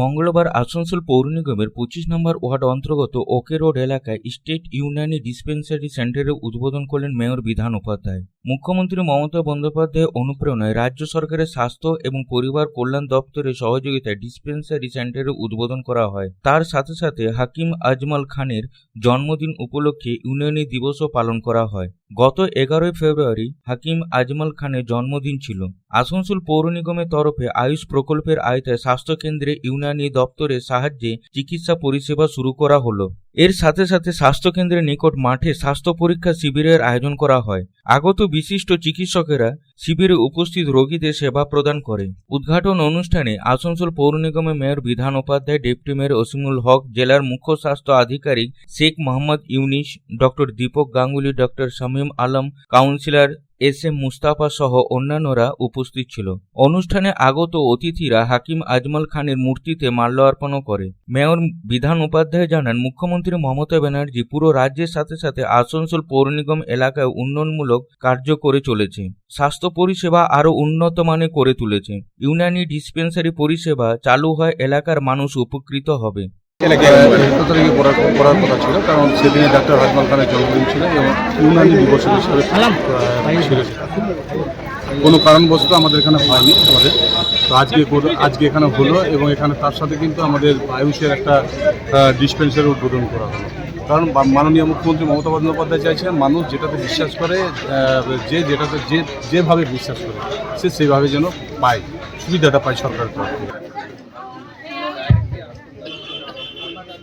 মঙ্গলবার আসানসোল পৌর নিগমের পঁচিশ নম্বর ওয়ার্ড অন্তর্গত ওকে রোড এলাকায় স্টেট ইউনানি ডিসপেন্সারি সেন্টারের উদ্বোধন করলেন মেয়র বিধান উপাধ্যায়। মুখ্যমন্ত্রী মমতা বন্দ্যোপাধ্যায়ের অনুপ্রেরণায় রাজ্য সরকারের স্বাস্থ্য এবং পরিবার কল্যাণ দপ্তরের সহযোগিতায় ডিসপেন্সারি সেন্টারের উদ্বোধন করা হয়। তার সাথে সাথে হাকিম আজমাল খানের জন্মদিন উপলক্ষে ইউনানি দিবসও পালন করা হয়। গত এগারোই ফেব্রুয়ারি হাকিম আজমাল খানের জন্মদিন ছিল। আসানসোল পৌর নিগমের তরফে আয়ুষ প্রকল্পের আয়তায় স্বাস্থ্যকেন্দ্রে ইউনানি দপ্তরের সাহায্যে চিকিৎসা পরিষেবা শুরু করা হলো। এর সাথে সাথে স্বাস্থ্যকেন্দ্রের নিকট মাঠে স্বাস্থ্য পরীক্ষা শিবিরের আয়োজন করা হয়। আগত বিশিষ্ট চিকিৎসকেরা শিবিরে উপস্থিত রোগীদের সেবা প্রদান করে। উদ্ঘাটন অনুষ্ঠানে আসানসোল পৌর নিগমের mayor, Bidhan Upadhyay, deputy mayor Asimul Haque, জেলার মুখ্য স্বাস্থ্য আধিকারিক Sheikh Mohammad Younis, doctor Dipak Ganguly, doctor Shamim Alam, councillor S M Mustafa সহ অন্যান্যরা উপস্থিত ছিল। অনুষ্ঠানে আগত অতিথিরা হাকিম আজমল খানের মূর্তিতে মাল্যার্পণও করে। মেয়র বিধান উপাধ্যায় জানান, মুখ্যমন্ত্রী মমতা ব্যানার্জি পুরো রাজ্যের সাথে সাথে আসানসোল পৌর নিগম এলাকায় উন্নয়নমূলক কার্য করে চলেছে। স্বাস্থ্য পরিষেবা আরও উন্নত মানে করে তুলেছে। ইউনানি ডিসপেন্সারি পরিষেবা চালু হয় এলাকার মানুষ উপকৃত হবে। চোদ্দ তারিখে করার করার কথা ছিল কারণ সেদিনে ডাক্তার হাজমাল খানের জন্মদিন ছিল এবং ইউনানি দিবস হিসেবে ছিল কোনো কারণবশত আমাদের এখানে হয়নি আমাদের। তো আজকে আজকে এখানে হলো এবং এখানে তার সাথে কিন্তু আমাদের আয়ুষের একটা ডিসপেন্সারি উদ্বোধন করা হলো। কারণ মাননীয় মুখ্যমন্ত্রী মমতা বন্দ্যোপাধ্যায় চাইছেন মানুষ যেটাতে বিশ্বাস করে যে যেটাতে যে যেভাবে বিশ্বাস করে সে সেইভাবে যেন পায় সুবিধাটা পায় সরকারের তরফ